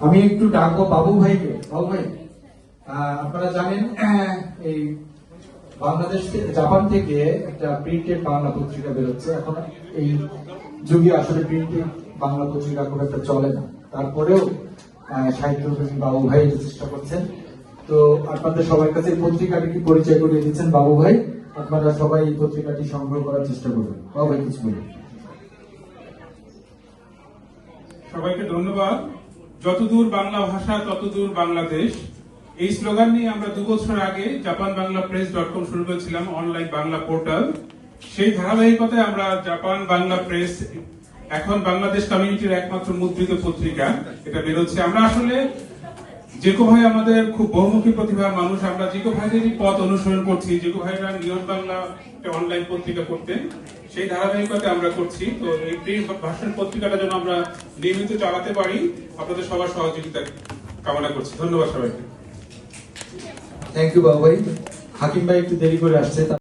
আমি একটু ডাকবো বাবু ভাইকে, বাবু ভাই। আপনারা জানেন, এই বাংলাদেশ জাপান থেকে একটা প্রিন্টেড বাংলা পত্রিকা বেরোচ্ছে। এখন এই যুগে আসলে প্রিন্টেড বাংলা পত্রিকা খুব একটা চলে না। তারপরেও সাহিত্যপ্রেমী বাবু ভাই চেষ্টা করছেন। তো আপনাদের সবার কাছে এই পত্রিকাটি কি পরিচয় করিয়ে দিচ্ছেন বাবু ভাই? আপনারা সবাই এই পত্রিকাটি সংগ্রহ করার চেষ্টা করবেন। বাবু ভাই, কিছু বলুন। সবাইকে ধন্যবাদ। যতদূর বাংলা ভাষা, ততদূর বাংলাদেশ। এই স্লোগান নিয়ে আমরা দু বছর আগে Japan Bangla press dot com শুরু করেছিলাম অনলাইন বাংলা পোর্টাল সেই ধারাবাহিকতায় আমরা জাপান বাংলা প্রেস এখন বাংলাদেশ কমিউনিটির একমাত্র মুদ্রিত পত্রিকা, এটা বেরোচ্ছে। আমরা আসলে জেকো ভাই আমাদের খুব বহুমুখী প্রতিভার মানুষ আমরা জেকো ভাইদেরই পথ অনুসরণ করছি। জেকো ভাইরা নিয়ম বাংলা অনলাইন পত্রিকা করতেন। সেই ধারাবাহিকতা আমরা করছি। তো এই প্রিন্ট ভাষণ পত্রিকাটা যেন আমরা নিয়মিত চালাতে পারি, আপনাদের সবার সহযোগিতা কামনা করছি। ধন্যবাদ সবাইকে। থ্যাংক ইউ বাবু ভাই হাকিম ভাই একটু দেরি করে আসছে